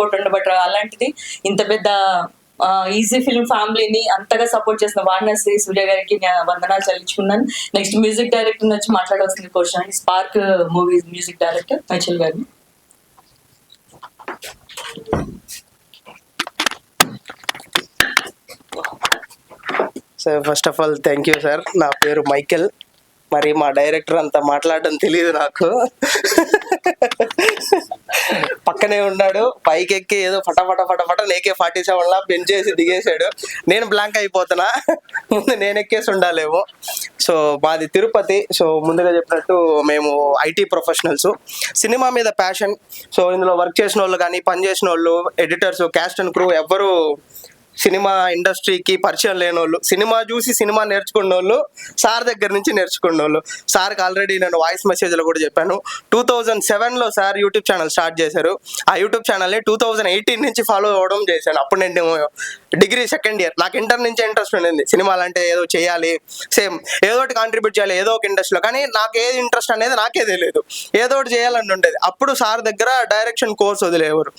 Support ఉండబట్ట అలాంటిది ఇంత పెద్ద ఈజీ ఫిల్మ్ ఫ్యామిలీని అంతగా సపోర్ట్ చేసిన వారణాసి సూర్య గారికి నేను వందనాలు చెల్లించుకున్నాను నెక్స్ట్ మ్యూజిక్ డైరెక్టర్ నుంచి మాట్లాడవలసిన question spark movie music director Michael గారిని so first of all thank you sir నా పేరు మైకెల్. మరి మా డైరెక్టర్ అంత మాట్లాడడం తెలియదు నాకు. పక్కనే ఉన్నాడు. పైకి ఎక్కి ఏదో ఫటాఫట ఫటాఫట నేకే ఫార్టీ సెవెన్ లా పెంచేసి చేసి దిగేశాడు. నేను బ్లాంక్ అయిపోతున్నా. ముందు నేను ఎక్కేసి ఉండాలేమో. సో మాది తిరుపతి. సో ముందుగా చెప్పినట్టు మేము ఐటీ ప్రొఫెషనల్స్. సినిమా మీద ప్యాషన్ సో ఇందులో వర్క్ చేసిన వాళ్ళు కానీ పని చేసిన వాళ్ళు ఎడిటర్స్ క్యాస్ట్ అండ్ క్రూ ఎవ్వరు సినిమా ఇండస్ట్రీకి పరిచయం లేని వాళ్ళు సినిమా చూసి సినిమా నేర్చుకున్న వాళ్ళు సార్ దగ్గర నుంచి నేర్చుకున్న వాళ్ళు సార్కి ఆల్రెడీ నేను వాయిస్ మెసేజ్లో కూడా చెప్పాను. టూ థౌజండ్ సెవెన్లో సార్ యూట్యూబ్ ఛానల్ స్టార్ట్ చేశారు. ఆ యూట్యూబ్ ఛానల్ని టూ థౌజండ్ ఎయిటీన్ నుంచి ఫాలో అవ్వడం చేశాను. అప్పుడు నేను డిగ్రీ సెకండ్ ఇయర్. నాకు ఇంటర్ నుంచే ఇంట్రెస్ట్ ఉండింది. సినిమాలు అంటే ఏదో చేయాలి. సేమ్ ఏదో ఒకటి కాంట్రిబ్యూట్ చేయాలి. ఏదో ఒక ఇండస్ట్రీలో కానీ నాకు ఏది ఇంట్రెస్ట్ అనేది నాకే తెలియదు. ఏదో ఒకటి చేయాలని ఉండేది. అప్పుడు సార్ దగ్గర డైరెక్షన్ కోర్స్ వదిలేవారు.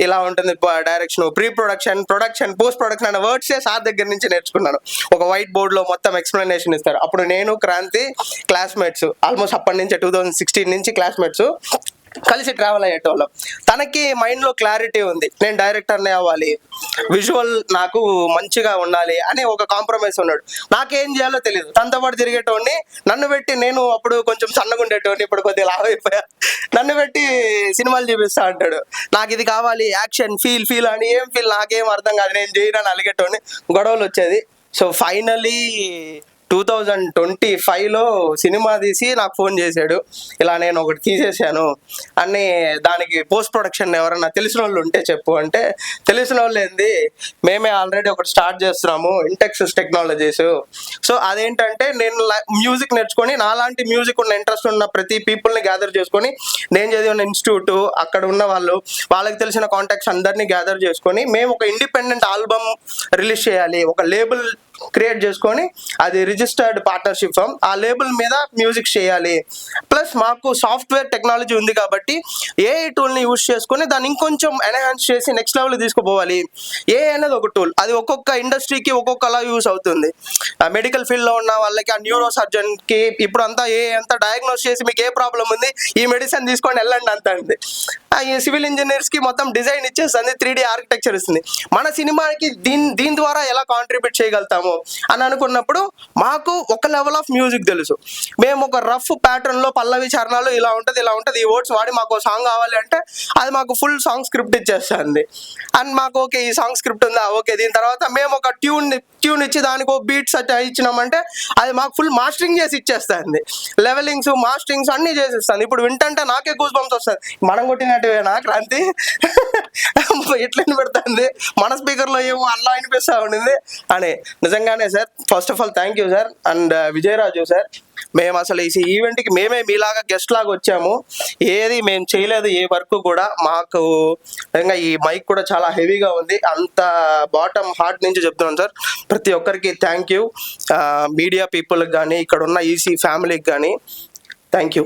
ఇలా ఉంటుంది direction pre production production post production అనే వర్డ్స్ సార్ దగ్గర నుంచి నేర్చుకున్నాను. ఒక వైట్ బోర్డ్లో మొత్తం ఎక్స్ప్లెనేషన్ ఇస్తారు. అప్పుడు నేను క్రాంతి క్లాస్మేట్స్ ఆల్మోస్ట్ అప్పటి నుంచి టూ థౌజండ్ సిక్స్టీన్ నుంచి క్లాస్మేట్స్ కలిసి ట్రావెల్ అయ్యేటోళ్ళం. తనకి మైండ్లో క్లారిటీ ఉంది. నేను డైరెక్టర్నే అవ్వాలి. విజువల్ నాకు మంచిగా ఉండాలి అనే ఒక కాంప్రమైజ్ ఉన్నాడు. నాకేం చేయాలో తెలియదు తనతో పాటు తిరిగేటోడిని నన్ను పెట్టి నేను అప్పుడు కొంచెం సన్నగా ఉండేటోడిని ఇప్పుడు కొద్దిగా లావ్ అయిపోయా. నన్ను పెట్టి సినిమాలు చూపిస్తా అంటాడు. నాకు ఇది కావాలి యాక్షన్ ఫీల్ ఫీల్ అని ఏం ఫీల్ నాకేం అర్థం కాదు. నేను చేయనని అలిగేటోడిని. గొడవలు వచ్చేది. So finally two thousand twenty ఫైవ్లో సినిమా తీసి నాకు ఫోన్ చేశాడు. ఇలా నేను ఒకటి తీసేసాను అని దానికి పోస్ట్ ప్రొడక్షన్ ఎవరైనా తెలిసిన వాళ్ళు ఉంటే చెప్పు అంటే తెలిసిన వాళ్ళు ఏంది? మేమే ఆల్రెడీ ఒకటి స్టార్ట్ చేస్తున్నాము ఇంటెక్సెస్ టెక్నాలజీస్ సో అదేంటంటే నేను మ్యూజిక్ నేర్చుకొని నాలాంటి మ్యూజిక్ ఉన్న ఇంట్రెస్ట్ ఉన్న ప్రతి పీపుల్ని గ్యాదర్ చేసుకొని నేను చదివిన ఇన్స్టిట్యూట్ అక్కడ ఉన్న వాళ్ళు వాళ్ళకి తెలిసిన కాంటాక్ట్స్ అందరినీ గ్యాదర్ చేసుకొని మేము ఒక ఇండిపెండెంట్ ఆల్బమ్ రిలీజ్ చేయాలి. ఒక లేబుల్ క్రియేట్ చేసుకొని అది రిజిస్టర్డ్ పార్ట్నర్షిప్ ఫర్మ్ ఆ లేబుల్ మీద మ్యూజిక్ చేయాలి. ప్లస్ మాకు సాఫ్ట్వేర్ టెక్నాలజీ ఉంది కాబట్టి ఏఐ టూల్ని యూజ్ చేసుకొని దాన్ని ఇంకొంచెం ఎన్హాన్స్ చేసి నెక్స్ట్ లెవెల్ తీసుకుపోవాలి. ఏ అనేది ఒక టూల్ అది ఒక్కొక్క ఇండస్ట్రీకి ఒక్కొక్కలా యూస్ అవుతుంది. మెడికల్ ఫీల్డ్లో ఉన్న వాళ్ళకి ఆ న్యూరో సర్జన్కి ఇప్పుడు అంతా ఏ అంతా డయాగ్నోస్ చేసి మీకు ఏ ప్రాబ్లం ఉంది ఈ మెడిసిన్ తీసుకొని వెళ్ళండి అంత అండి ఆ ఈ సివిల్ ఇంజనీర్స్కి మొత్తం డిజైన్ ఇచ్చేస్తుంది త్రీ డి ఆర్కిటెక్చర్ ఇస్తుంది. మన సినిమాకి దీని దీని ద్వారా ఎలా కాంట్రిబ్యూట్ చేయగలుగుతాము? అని అనుకున్నప్పుడు మాకు ఒక లెవెల్ ఆఫ్ మ్యూజిక్ తెలుసు. మేము ఒక రఫ్ ప్యాటర్న్లో పల్లవి చరణాలు ఇలా ఉంటుంది ఇలా ఉంటుంది ఈ వర్డ్స్ వాడి మాకు సాంగ్ కావాలి అంటే అది మాకు ఫుల్ సాంగ్ స్క్రిప్ట్ ఇచ్చేస్తుంది. అండ్ మాకు ఓకే ఈ సాంగ్ స్క్రిప్ట్ ఉందా? ఓకే దీని తర్వాత మేము ఒక ట్యూన్ ట్యూన్ ఇచ్చి దానికి ఒక బీట్స్ అట్లా ఇచ్చినామంటే అది మాకు ఫుల్ మాస్టరింగ్ చేసి ఇచ్చేస్తుంది. లెవెలింగ్స్ మాస్టరింగ్స్ అన్ని చేసిస్తుంది. ఇప్పుడు వింటంటే నాకే గూస్ బంప్స్ వస్తుంది. మనం కొట్టినట్టువేనా క్రాంతి? ఎట్లా పెడుతుంది మన స్పీకర్లో ఏమో అలా అనిపిస్తా ఉండింది. అని నిజంగానే sir first of all thank you sir and Vijayaraju sir మేము అసలు ఈ ఈవెంట్కి మేమే మీలాగా గెస్ట్ లాగా వచ్చాము. ఏది మేము చేయలేదు ఏ వర్క్ కూడా. మాకు నిజంగా ఈ మైక్ కూడా చాలా హెవీగా ఉంది. అంత బాటమ్ హార్ట్ నుంచి చెప్తున్నాం సార్. ప్రతి ఒక్కరికి థ్యాంక్ యూ మీడియా పీపుల్కి కానీ ఇక్కడ ఉన్న ఈసీ ఫ్యామిలీకి కానీ థ్యాంక్ యూ